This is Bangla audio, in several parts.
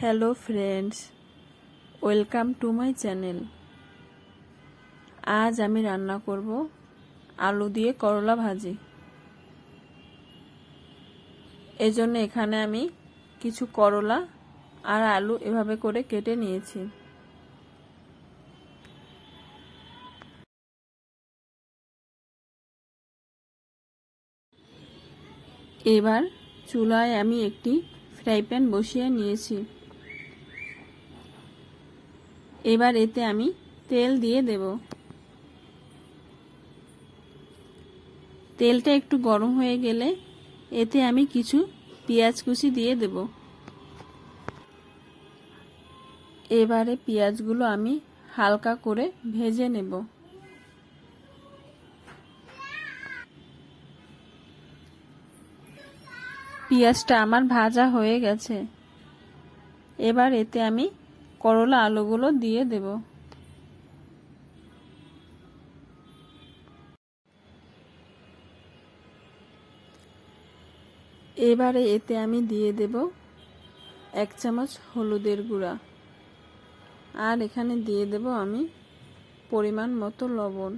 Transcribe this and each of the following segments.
Hello friends, welcome to my channel. আজ আমি রান্না করব আলু দিয়ে করলা ভাজি। এজন্য এখানে আমি কিছু করলা আর আলু এভাবে করে কেটে নিয়েছি। এবার চুলায় আমি একটি ফ্রাই প্যান বসিয়ে নিয়েছি। এবার এতে আমি তেল দিয়ে দেব। তেলটা একটু গরম হয়ে গেলে এতে আমি কিছু পেঁয়াজ কুচি দিয়ে দেব। এবারে পেঁয়াজগুলো আমি হালকা করে ভেজে নেব। পেঁয়াজটা আমার ভাজা হয়ে গেছে। এবার এতে আমি করলা আলুগুলো দিয়ে দেব। এবারে এতে আমি দিয়ে দেব এক চামচ হলুদের গুঁড়া। আর এখানে দিয়ে দেব আমি পরিমাণ মতো লবণ।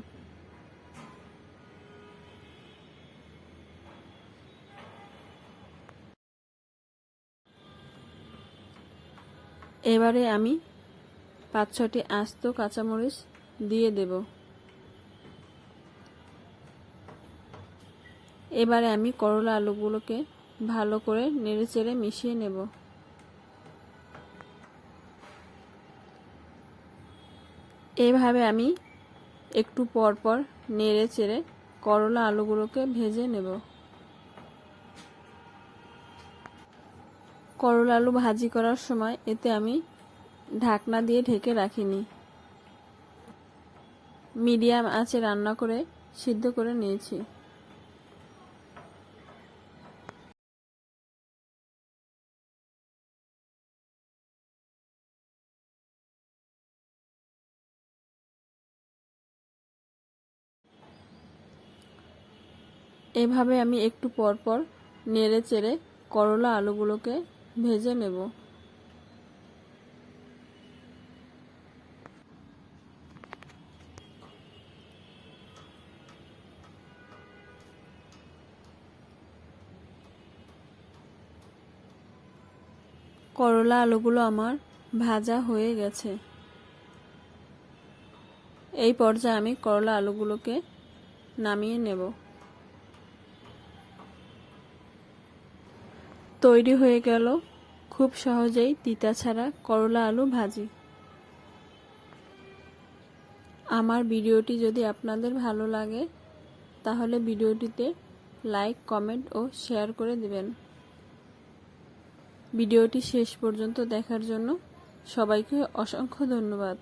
এবারে আমি পাঁচ ছটি আস্ত কাঁচামরিচ দিয়ে দেব। এবারে আমি করলা আলুগুলোকে ভালো করে নেড়ে চেড়ে মিশিয়ে নেব। এভাবে আমি একটু পর পর নেড়ে চেড়ে করলা আলুগুলোকে ভেজে নেব। করলা আলু ভাজি করার সময় এতে আমি ঢাকনা দিয়ে ঢেকে রাখিনি। মিডিয়াম আঁচে রান্না করে সিদ্ধ করে নিয়েছি। এভাবে আমি একটু পর পর নেড়ে চেড়ে করলা আলুগুলোকে ভেজে নেব। করলা আলুগুলো আমার ভাজা হয়ে গেছে। এই পর্যায়ে আমি করলা আলুগুলোকে নামিয়ে নেব। তৈরি হয়ে গেল খুব সহজেই তিতা ছাড়া করলা আলু ভাজি। আমার ভিডিওটি যদি আপনাদের ভালো লাগে, তাহলে ভিডিওটিতে লাইক, কমেন্ট ও শেয়ার করে দেবেন। ভিডিওটি শেষ পর্যন্ত দেখার জন্য সবাইকে অসংখ্য ধন্যবাদ।